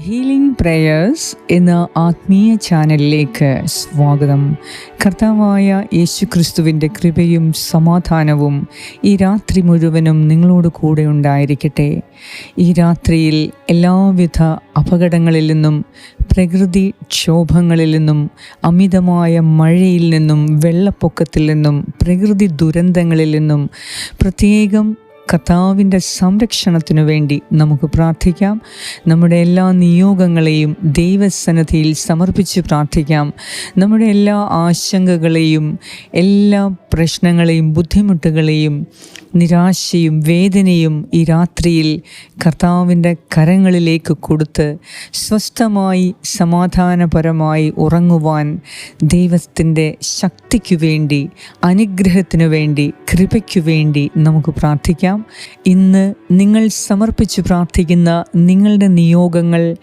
Healing prayers എന്ന ആത്മീയ ചാനലിലേക്ക് സ്വാഗതം. കർത്താവായ യേശു ക്രിസ്തുവിന്റെ കൃപയും സമാധാനവും ഈ രാത്രി മുഴുവനും നിങ്ങളോട് കൂടെ ഉണ്ടായിരിക്കട്ടെ. ഈ രാത്രിയിൽ എല്ലാവിധ അപകടങ്ങളിൽ നിന്നും പ്രകൃതി ക്ഷോഭങ്ങളിൽ നിന്നും അമിതമായ മഴയിൽ നിന്നും വെള്ളപ്പൊക്കത്തിൽ നിന്നും പ്രകൃതി ദുരന്തങ്ങളിൽ നിന്നും പ്രത്യേകം കർത്താവിന്റെ സംരക്ഷണത്തിനു വേണ്ടി നമുക്ക് പ്രാർത്ഥിക്കാം. നമ്മുടെ എല്ലാ നിയോഗങ്ങളെയും ദൈവസന്നദ്ധിയിൽ സമർപ്പിച്ച് പ്രാർത്ഥിക്കാം. നമ്മുടെ എല്ലാ ആശങ്കകളെയും എല്ലാ പ്രശ്നങ്ങളെയും ബുദ്ധിമുട്ടുകളെയും നിരാശയും വേദനയും ഈ രാത്രിയിൽ കർത്താവിന്റെ കരങ്ങളിലേക്ക് കൊടുത്ത് സ്വസ്ഥമായി സമാധാനപരമായി ഉറങ്ങുവാൻ ദൈവത്തിന്റെ ശക്തിക്കു വേണ്ടി അനുഗ്രഹത്തിനു വേണ്ടി കൃപയ്ക്കു വേണ്ടി നമുക്ക് പ്രാർത്ഥിക്കാം. ഇന്ന് നിങ്ങൾ സമർപ്പിച്ച് പ്രാർത്ഥിക്കുന്ന നിങ്ങളുടെ നിയോഗങ്ങൾ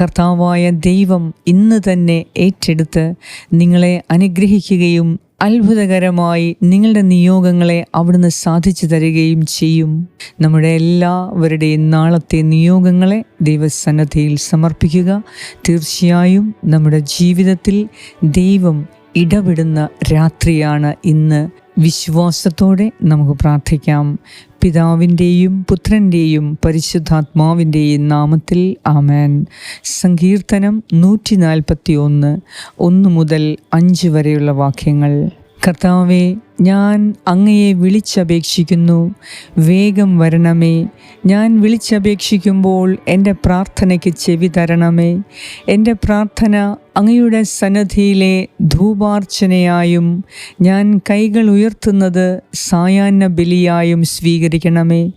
കർത്താവായ ദൈവം ഇന്ന് തന്നെ ഏറ്റെടുത്ത് നിങ്ങളെ അനുഗ്രഹിക്കുകയും അത്ഭുതകരമായി നിങ്ങളുടെ നിയോഗങ്ങളെ അവിടുന്ന് സാധിച്ചു തരികയും ചെയ്യും. നമ്മുടെ എല്ലാവരുടെയും നാളത്തെ നിയോഗങ്ങളെ ദൈവസന്നദ്ധിയിൽ സമർപ്പിക്കുക. തീർച്ചയായും നമ്മുടെ ജീവിതത്തിൽ ദൈവം ഇടപെടുന്ന രാത്രിയാണ് ഇന്ന്. വിശ്വാസത്തോടെ നമുക്ക് പ്രാർത്ഥിക്കാം. പിതാവിന്റെയും പുത്രന്റെയും പരിശുദ്ധാത്മാവിന്റെയും നാമത്തിൽ ആമേൻ. സങ്കീർത്തനം നൂറ്റി നാൽപ്പത്തി ഒന്ന് ഒന്ന് മുതൽ അഞ്ച് വരെയുള്ള വാക്യങ്ങൾ. കർത്താവെ ഞാൻ അങ്ങയെ വിളിച്ചപേക്ഷിക്കുന്നു. വേഗം വരണമേ. ഞാൻ വിളിച്ചപേക്ഷിക്കുമ്പോൾ എന്റെ പ്രാർത്ഥനയ്ക്ക് ചെവി തരണമേ. എന്റെ പ്രാർത്ഥന അങ്ങയുടെ സന്നദ്ധിയിലെ ധൂപാർച്ചനയായും ഞാൻ കൈകൾ ഉയർത്തുന്നത് സായാഹ്ന ബലിയായും സ്വീകരിക്കണമേ.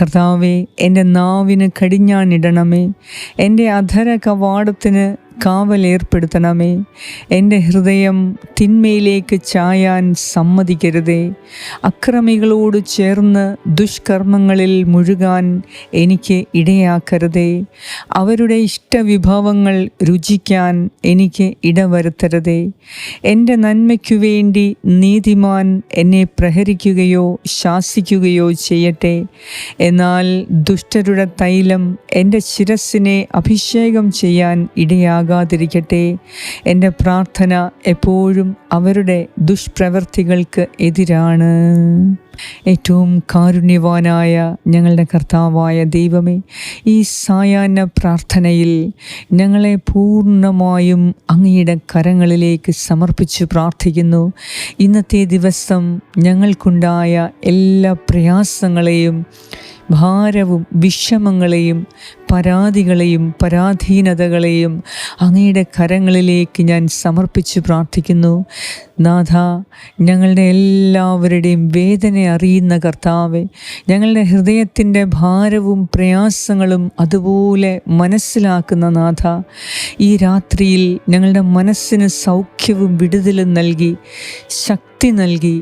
കർത്താവെ എന്റെ നാവിന് കടിഞ്ഞാണിടണമേ. എന്റെ അധര കവാടത്തിന് കാവലേർപ്പെടുത്തണമേ എന്റെ ഹൃദയം തിന്മയിലേക്ക് ചായാൻ സമ്മതിക്കരുതേ. അക്രമികളോട് ചേർന്ന് ദുഷ്കർമ്മങ്ങളിൽ മുഴുകാൻ എനിക്ക് ഇടയാക്കരുതേ. അവരുടെ ഇഷ്ടവിഭവങ്ങൾ രുചിക്കാൻ എനിക്ക് ഇടവരുത്തരുതേ. എന്റെ നന്മയ്ക്കു വേണ്ടി നീതിമാൻ എന്നെ പ്രഹരിക്കുകയോ ശാസിക്കുകയോ ചെയ്യട്ടെ. എന്നാൽ ദുഷ്ടരുടെ തൈലം എന്റെ ശിരസിനെ അഭിഷേകം ചെയ്യാൻ ഇടയാകും ആകാതിരിക്കട്ടെ എന്റെ പ്രാർത്ഥന എപ്പോഴും അവരുടെ ദുഷ്പ്രവൃത്തികൾക്ക് എതിരാണ്. ഏറ്റവും കാരുണ്യവാനായ ഞങ്ങളുടെ കർത്താവായ ദൈവമേ ഈ സായാഹ്ന പ്രാർത്ഥനയിൽ ഞങ്ങളെ പൂർണമായും അങ്ങയുടെ കരങ്ങളിലേക്ക് സമർപ്പിച്ച് പ്രാർത്ഥിക്കുന്നു. ഇന്നത്തെ ദിവസം ഞങ്ങൾക്കുണ്ടായ എല്ലാ പ്രയാസങ്ങളെയും ഭാരവും വിഷമങ്ങളെയും പരാതികളെയും പരാധീനതകളെയും അങ്ങയുടെ കരങ്ങളിലേക്ക് ഞാൻ സമർപ്പിച്ച് പ്രാർത്ഥിക്കുന്നു. നാഥ ഞങ്ങളുടെ എല്ലാവരുടെയും വേദന അറിയുന്ന കർത്താവെ ഞങ്ങളുടെ ഹൃദയത്തിന്റെ ഭാരവും പ്രയാസങ്ങളും അതുപോലെ മനസ്സിലാക്കുന്ന നാഥ ഈ രാത്രിയിൽ ഞങ്ങളുടെ മനസ്സിന് സൗഖ്യവും വിടുതലും നൽകി ശക്തി നൽകി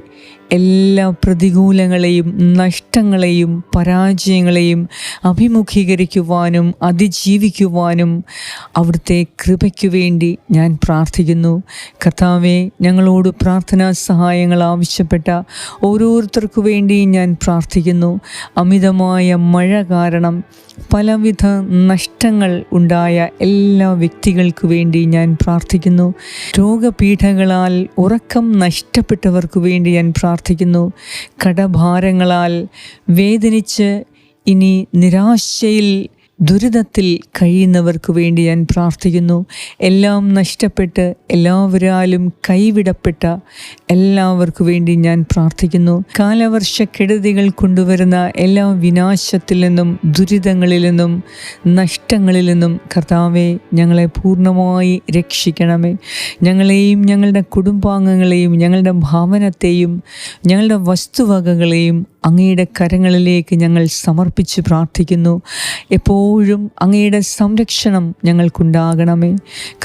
എല്ലാ പ്രതികൂലങ്ങളെയും നഷ്ടങ്ങളെയും പരാജയങ്ങളെയും അഭിമുഖീകരിക്കുവാനും അതിജീവിക്കുവാനും അവിടുത്തെ കൃപയ്ക്കു വേണ്ടി ഞാൻ പ്രാർത്ഥിക്കുന്നു. കർത്താവെ ഞങ്ങളോട് പ്രാർത്ഥനാ സഹായങ്ങൾ ആവശ്യപ്പെട്ട ഓരോരുത്തർക്കു വേണ്ടി ഞാൻ പ്രാർത്ഥിക്കുന്നു. അമിതമായ മഴ കാരണം പലവിധ നഷ്ടങ്ങൾ ഉണ്ടായ എല്ലാ വ്യക്തികൾക്കു വേണ്ടി ഞാൻ പ്രാർത്ഥിക്കുന്നു. രോഗപീഠകളാൽ ഉറക്കം നഷ്ടപ്പെട്ടവർക്കു വേണ്ടി ഞാൻ പ്രാർത്ഥിക്കുന്നു. കടഭാരങ്ങളാൽ വേദനിച്ച് ഇനി നിരാശയിൽ ദുരിതത്തിൽ കഴിയുന്നവർക്ക് വേണ്ടി ഞാൻ പ്രാർത്ഥിക്കുന്നു. എല്ലാം നഷ്ടപ്പെട്ട് എല്ലാവരാലും കൈവിടപ്പെട്ട എല്ലാവർക്കു വേണ്ടി ഞാൻ പ്രാർത്ഥിക്കുന്നു. കാലവർഷ കെടുതികൾ കൊണ്ടുവരുന്ന എല്ലാ വിനാശത്തിൽ നിന്നും ദുരിതങ്ങളിൽ നിന്നും നഷ്ടങ്ങളിൽ നിന്നും കർത്താവെ ഞങ്ങളെ പൂർണമായി രക്ഷിക്കണമേ. ഞങ്ങളെയും ഞങ്ങളുടെ കുടുംബാംഗങ്ങളെയും ഞങ്ങളുടെ ഭവനത്തെയും ഞങ്ങളുടെ വസ്തുവകകളെയും അങ്ങയുടെ കരങ്ങളിലേക്ക് ഞങ്ങൾ സമർപ്പിച്ച് പ്രാർത്ഥിക്കുന്നു. എപ്പോഴും അങ്ങയുടെ സംരക്ഷണം ഞങ്ങൾക്കുണ്ടാകണമേ.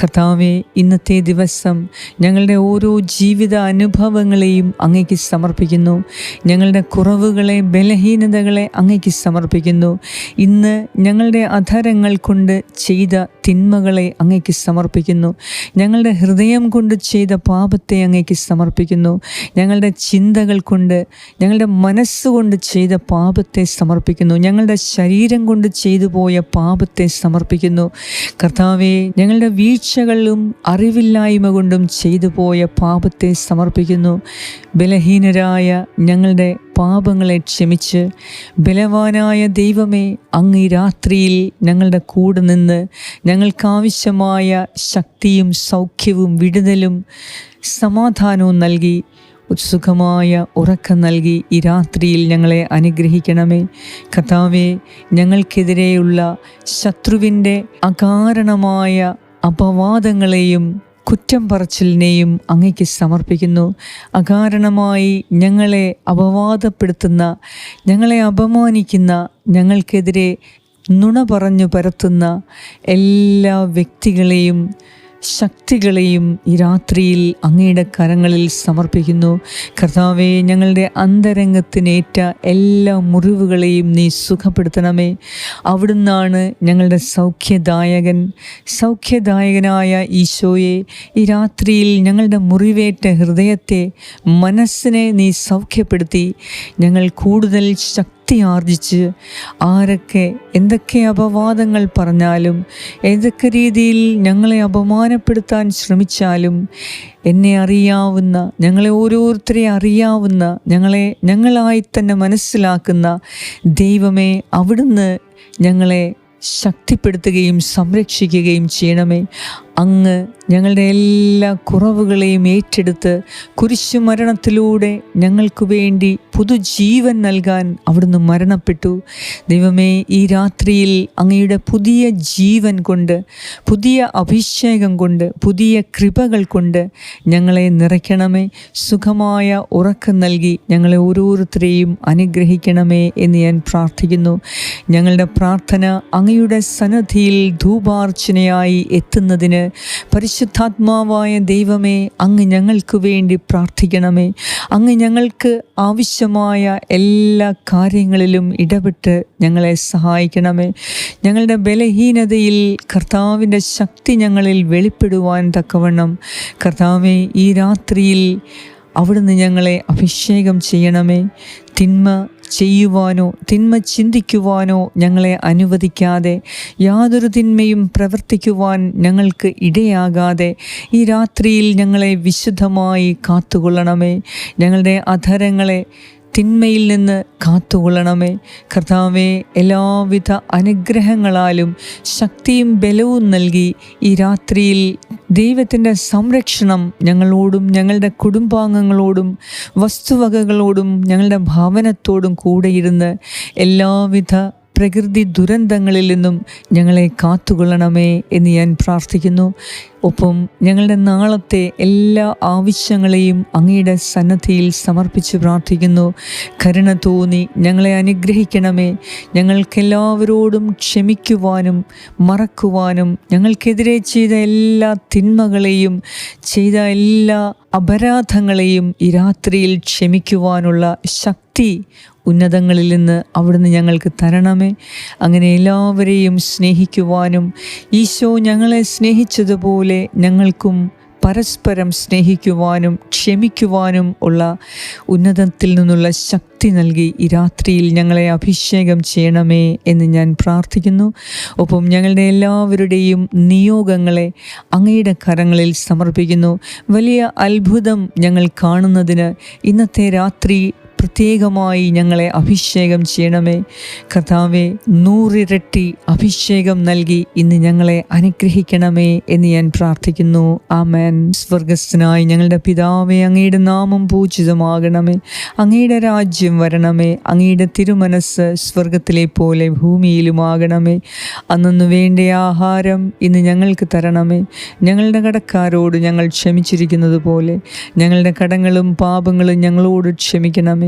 കർത്താവെ ഇന്നത്തെ ദിവസം ഞങ്ങളുടെ ഓരോ ജീവിത അനുഭവങ്ങളെയും അങ്ങേക്ക് സമർപ്പിക്കുന്നു. ഞങ്ങളുടെ കുറവുകളെ ബലഹീനതകളെ അങ്ങേക്ക് സമർപ്പിക്കുന്നു. ഇന്ന് ഞങ്ങളുടെ അധരങ്ങൾ കൊണ്ട് ചെയ്ത തിന്മകളെ അങ്ങേക്ക് സമർപ്പിക്കുന്നു. ഞങ്ങളുടെ ഹൃദയം കൊണ്ട് ചെയ്ത പാപത്തെ അങ്ങേക്ക് സമർപ്പിക്കുന്നു. ഞങ്ങളുടെ ചിന്തകൾ കൊണ്ട് ഞങ്ങളുടെ മനസ്സ് മനസ്സുകൊണ്ട് ചെയ്ത പാപത്തെ സമർപ്പിക്കുന്നു. ഞങ്ങളുടെ ശരീരം കൊണ്ട് ചെയ്തു പോയ പാപത്തെ സമർപ്പിക്കുന്നു. കർത്താവെ ഞങ്ങളുടെ വീഴ്ചകളിലും അറിവില്ലായ്മ കൊണ്ടും ചെയ്തു പോയ പാപത്തെ സമർപ്പിക്കുന്നു. ബലഹീനരായ ഞങ്ങളുടെ പാപങ്ങളെ ക്ഷമിച്ച്. ബലവാനായ ദൈവമേ അങ്ങ് രാത്രിയിൽ ഞങ്ങളുടെ കൂടെ നിന്ന് ഞങ്ങൾക്കാവശ്യമായ ശക്തിയും സൗഖ്യവും വിടുതലും സമാധാനവും നൽകി സുഖമായ ഉറക്കം നൽകി ഈ രാത്രിയിൽ ഞങ്ങളെ അനുഗ്രഹിക്കണമേ. കഥാവെ ഞങ്ങൾക്കെതിരെയുള്ള ശത്രുവിന്റെ അകാരണമായ അപവാദങ്ങളെയും കുറ്റം പറച്ചിലിനെയും അങ്ങയ്ക്ക് സമർപ്പിക്കുന്നു. അകാരണമായി ഞങ്ങളെ അപവാദപ്പെടുത്തുന്ന ഞങ്ങളെ അപമാനിക്കുന്ന ഞങ്ങൾക്കെതിരെ നുണ പറഞ്ഞു പരത്തുന്ന എല്ലാ വ്യക്തികളെയും ശക്തികളെയും ഈ രാത്രിയിൽ അങ്ങയുടെ കരങ്ങളിൽ സമർപ്പിക്കുന്നു. കർത്താവെ ഞങ്ങളുടെ അന്തരംഗത്തിനേറ്റ എല്ലാ മുറിവുകളെയും നീ സുഖപ്പെടുത്തണമേ. അവിടുന്നാണ് ഞങ്ങളുടെ സൗഖ്യദായകൻ. സൗഖ്യദായകനായ ഈശോയെ ഈ രാത്രിയിൽ ഞങ്ങളുടെ മുറിവേറ്റ ഹൃദയത്തെ മനസ്സിനെ നീ സൗഖ്യപ്പെടുത്തി. ഞങ്ങൾ കൂടുതൽ ശക്തി ശക്തി ആർജിച്ച് ആരൊക്കെ എന്തൊക്കെ അപവാദങ്ങൾ പറഞ്ഞാലും ഏതൊക്കെ രീതിയിൽ ഞങ്ങളെ അപമാനപ്പെടുത്താൻ ശ്രമിച്ചാലും എന്നെ അറിയാവുന്ന ഞങ്ങളെ ഓരോരുത്തരെ അറിയാവുന്ന ഞങ്ങളെ ഞങ്ങളായി തന്നെ മനസ്സിലാക്കുന്ന ദൈവമേ അവിടുന്ന് ഞങ്ങളെ ശക്തിപ്പെടുത്തുകയും സംരക്ഷിക്കുകയും ചെയ്യണമേ. അങ്ങ് ഞങ്ങളുടെ എല്ലാ കുറവുകളെയും ഏറ്റെടുത്ത് കുരിശുമരണത്തിലൂടെ ഞങ്ങൾക്ക് വേണ്ടി പുതുജീവൻ നൽകാൻ അവിടുന്ന് മരണപ്പെട്ടു. ദൈവമേ ഈ രാത്രിയിൽ അങ്ങയുടെ പുതിയ ജീവൻ കൊണ്ട് പുതിയ അഭിഷേകം കൊണ്ട് പുതിയ കൃപകൾ കൊണ്ട് ഞങ്ങളെ നിറയ്ക്കണമേ. സുഖമായ ഉറക്കം നൽകി ഞങ്ങളെ ഓരോരുത്തരെയും അനുഗ്രഹിക്കണമേ എന്ന് ഞാൻ പ്രാർത്ഥിക്കുന്നു. ഞങ്ങളുടെ പ്രാർത്ഥന അങ്ങയുടെ സന്നദ്ധിയിൽ ധൂപാർച്ചനയായി എത്തുന്നതിന് പരിശുദ്ധാത്മാവായ ദൈവമേ അങ്ങ് ഞങ്ങൾക്ക് വേണ്ടി പ്രാർത്ഥിക്കണമേ. അങ്ങ് ഞങ്ങൾക്ക് ആവശ്യമായ എല്ലാ കാര്യങ്ങളിലും ഇടപെട്ട് ഞങ്ങളെ സഹായിക്കണമേ. ഞങ്ങളുടെ ബലഹീനതയിൽ കർത്താവിന്റെ ശക്തി ഞങ്ങളിൽ വെളിപ്പെടുവാൻ തക്കവണ്ണം. കർത്താവെ ഈ രാത്രിയിൽ അവിടുന്ന് ഞങ്ങളെ അഭിഷേകം ചെയ്യണമേ. തിന്മ ചെയ്യുവാനോ തിന്മ ചിന്തിക്കുവാനോ ഞങ്ങളെ അനുവദിക്കാതെ യാതൊരു തിന്മയും പ്രവർത്തിക്കുവാൻ ഞങ്ങൾക്ക് ഇടയാകാതെ ഈ രാത്രിയിൽ ഞങ്ങളെ വിശുദ്ധമായി കാത്തുകൊള്ളണമേ. ഞങ്ങളുടെ അധരങ്ങളെ തിന്മയിൽ നിന്ന് കാത്തുകൊള്ളണമേ. കർത്താവെ എല്ലാവിധ അനുഗ്രഹങ്ങളാലും ശക്തിയും ബലവും നൽകി ഈ രാത്രിയിൽ ദൈവത്തിന്റെ സംരക്ഷണം ഞങ്ങളോടും ഞങ്ങളുടെ കുടുംബാംഗങ്ങളോടും വസ്തുവകകളോടും ഞങ്ങളുടെ ഭാവനത്തോടും കൂടെയിരുന്ന് എല്ലാവിധ പ്രകൃതി ദുരന്തങ്ങളിൽ നിന്നും ഞങ്ങളെ കാത്തുകൊള്ളണമേ എന്ന് ഞാൻ പ്രാർത്ഥിക്കുന്നു. ഒപ്പം ഞങ്ങളുടെ നാളത്തെ എല്ലാ ആവശ്യങ്ങളെയും അങ്ങയുടെ സന്നദ്ധിയിൽ സമർപ്പിച്ച് പ്രാർത്ഥിക്കുന്നു. കരുണ തോന്നി ഞങ്ങളെ അനുഗ്രഹിക്കണമേ. ഞങ്ങൾക്കെല്ലാവരോടും ക്ഷമിക്കുവാനും മറക്കുവാനും ഞങ്ങൾക്കെതിരെ ചെയ്ത എല്ലാ തിന്മകളെയും ചെയ്ത എല്ലാ അപരാധങ്ങളെയും ഈ രാത്രിയിൽ ക്ഷമിക്കുവാനുള്ള ശക്തി ഉന്നതങ്ങളിൽ നിന്ന് അവിടുന്ന് ഞങ്ങൾക്ക് തരണമേ. അങ്ങനെ എല്ലാവരെയും സ്നേഹിക്കുവാനും ഈശോ ഞങ്ങളെ സ്നേഹിച്ചതുപോലെ ഞങ്ങൾക്കും പരസ്പരം സ്നേഹിക്കുവാനും ക്ഷമിക്കുവാനും ഉള്ള ഉന്നതത്തിൽ നിന്നുള്ള ശക്തി നൽകി ഈ രാത്രിയിൽ ഞങ്ങളെ അഭിഷേകം ചെയ്യണമേ എന്ന് ഞാൻ പ്രാർത്ഥിക്കുന്നു. ഒപ്പം ഞങ്ങളുടെ എല്ലാവരുടെയും നിയോഗങ്ങളെ അങ്ങയുടെ കരങ്ങളിൽ സമർപ്പിക്കുന്നു. വലിയ അത്ഭുതം ഞങ്ങൾ കാണുന്നതിന് ഇന്നത്തെ രാത്രി പ്രത്യേകമായി ഞങ്ങളെ അഭിഷേകം ചെയ്യണമേ. കർത്താവെ നൂറിരട്ടി അഭിഷേകം നൽകി ഇന്ന് ഞങ്ങളെ അനുഗ്രഹിക്കണമേ എന്ന് ഞാൻ പ്രാർത്ഥിക്കുന്നു. ആമേൻ. സ്വർഗസ്ഥനായി ഞങ്ങളുടെ പിതാവെ അങ്ങയുടെ നാമം പൂജിതമാകണമേ. അങ്ങയുടെ രാജ്യം വരണമേ. അങ്ങയുടെ തിരുമനസ് സ്വർഗത്തിലെ പോലെ ഭൂമിയിലുമാകണമേ. അന്നു വേണ്ട ആഹാരം ഇന്ന് ഞങ്ങൾക്ക് തരണമേ. ഞങ്ങളുടെ കടക്കാരോട് ഞങ്ങൾ ക്ഷമിച്ചിരിക്കുന്നത് പോലെ ഞങ്ങളുടെ കടങ്ങളും പാപങ്ങളും ഞങ്ങളോട് ക്ഷമിക്കണമേ.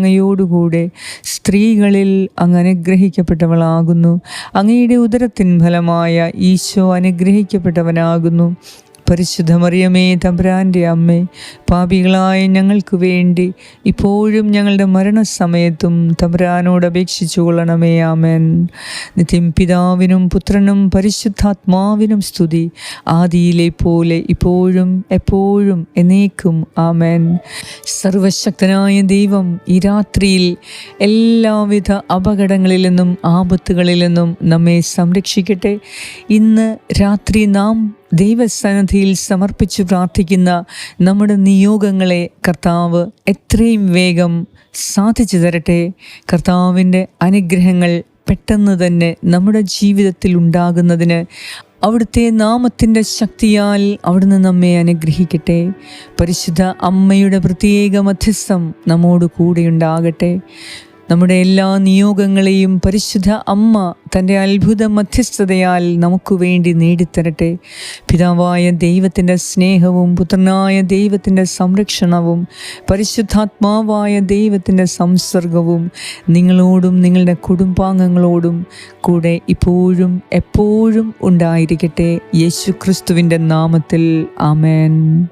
അങ്ങയോടുകൂടെ സ്ത്രീകളിൽ അങ്ങ് അനുഗ്രഹിക്കപ്പെട്ടവളാകുന്നു അങ്ങയുടെ ഉദരത്തിൻ ഫലമായ ഈശോ അനുഗ്രഹിക്കപ്പെട്ടവനാകുന്നു. പരിശുദ്ധ മറിയമേ തമ്പുരാന്റെ അമ്മേ പാപികളായ ഞങ്ങൾക്ക് വേണ്ടി ഇപ്പോഴും ഞങ്ങളുടെ മരണസമയത്തും തമ്പുരാനോട് അപേക്ഷിച്ചു കൊള്ളണമേ ആമേൻ. നിത്യം പിതാവിനും പുത്രനും പരിശുദ്ധാത്മാവിനും സ്തുതി ആദിയിലെ പോലെ ഇപ്പോഴും എപ്പോഴും എന്നേക്കും ആമൻ. സർവശക്തനായ ദൈവം ഈ രാത്രിയിൽ എല്ലാവിധ അപകടങ്ങളിൽ നിന്നും ആപത്തുകളിൽ നിന്നും നമ്മെ സംരക്ഷിക്കട്ടെ. ഇന്ന് രാത്രി നാം ദൈവസന്നിധിയിൽ സമർപ്പിച്ച് പ്രാർത്ഥിക്കുന്ന നമ്മുടെ നിയോഗങ്ങളെ കർത്താവ് എത്രയും വേഗം സാധിച്ചു തരട്ടെ. കർത്താവിന്റെ അനുഗ്രഹങ്ങൾ പെട്ടെന്ന് തന്നെ നമ്മുടെ ജീവിതത്തിൽ ഉണ്ടാകുന്നതിന് അവിടുത്തെ നാമത്തിന്റെ ശക്തിയാൽ അവിടുന്ന് നമ്മെ അനുഗ്രഹിക്കട്ടെ. പരിശുദ്ധ അമ്മയുടെ പ്രത്യേക മധ്യസ്ഥം നമ്മോട് കൂടെയുണ്ടാകട്ടെ. നമ്മുടെ എല്ലാ നിയോഗങ്ങളെയും പരിശുദ്ധ അമ്മ തന്റെ അത്ഭുത മധ്യസ്ഥതയാൽ നമുക്ക് വേണ്ടി നേടിത്തരട്ടെ. പിതാവായ ദൈവത്തിന്റെ സ്നേഹവും പുത്രനായ ദൈവത്തിന്റെ സംരക്ഷണവും പരിശുദ്ധാത്മാവായ ദൈവത്തിന്റെ സംസർഗവും നിങ്ങളോടും നിങ്ങളുടെ കുടുംബാംഗങ്ങളോടും കൂടെ ഇപ്പോഴും എപ്പോഴും ഉണ്ടായിരിക്കട്ടെ. യേശു ക്രിസ്തുവിന്റെ നാമത്തിൽ ആമേൻ.